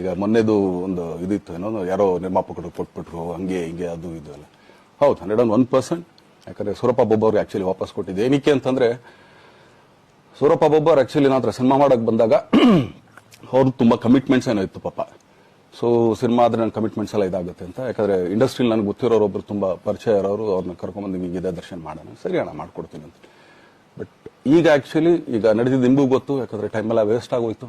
ಈಗ ಮೊನ್ನೆದು ಒಂದು ಇದಿತ್ತು, ಏನೋ ಯಾರೋ ನಿರ್ಮಾಪಕರು ಕೊಟ್ಬಿಟ್ರು, ಹಂಗೆ ಹಿಂಗೆ ಅದು ಇದು ಎಲ್ಲ. ಹೌದು, ಹಂಡ್ರೆಡ್ ಅಂಡ್ ಒನ್ ಪರ್ಸೆಂಟ್. ಯಾಕಂದ್ರೆ ಸೂರಪ್ಪ ಬೊಬ್ಬ ಅವ್ರಿಗೆ ಆಕ್ಚುಲಿ ವಾಪಸ್ ಕೊಟ್ಟಿದ್ದು. ಏನಕ್ಕೆ ಅಂತಂದ್ರೆ, ಸೂರಪ್ಪ ಬೊಬ್ಬರ್ ನಾವು ಹತ್ರ ಸಿನಿಮಾ ಮಾಡಕ್ ಬಂದಾಗ ಅವ್ರು ತುಂಬಾ ಕಮಿಟ್ಮೆಂಟ್ಸ್ ಏನೋ ಇತ್ತು ಪಾಪ. ಸೊ ಸಿನಿಮಾ ಆದ್ರೆ ನನ್ನ ಕಮಿಟ್ಮೆಂಟ್ಸ್ ಎಲ್ಲ ಇದಾಗುತ್ತೆ ಅಂತ. ಯಾಕಂದ್ರೆ ಇಂಡಸ್ಟ್ರಿಲಿ ನನಗೆ ಗೊತ್ತಿರೋರು ಒಬ್ರು ತುಂಬಾ ಪರಿಚಯ ಇರೋರು ಅವ್ರನ್ನ ಕರ್ಕೊಂಡ್ಬಂದು ನಿಮಗೆ ಇದೇ ದರ್ಶನ ಮಾಡೋಣ, ಸರಿ ಅಣ್ಣ, ಮಾಡ್ಕೊಡ್ತೀನಿ ಅಂತ. ಬಟ್ ಈಗ ಆಕ್ಚುಲಿ ಈಗ ನಡೆದಿದ್ದು ನಿಮಗೂ ಗೊತ್ತು, ಯಾಕಂದ್ರೆ ಟೈಮ್ ಎಲ್ಲ ವೇಸ್ಟ್ ಆಗೋಯ್ತು.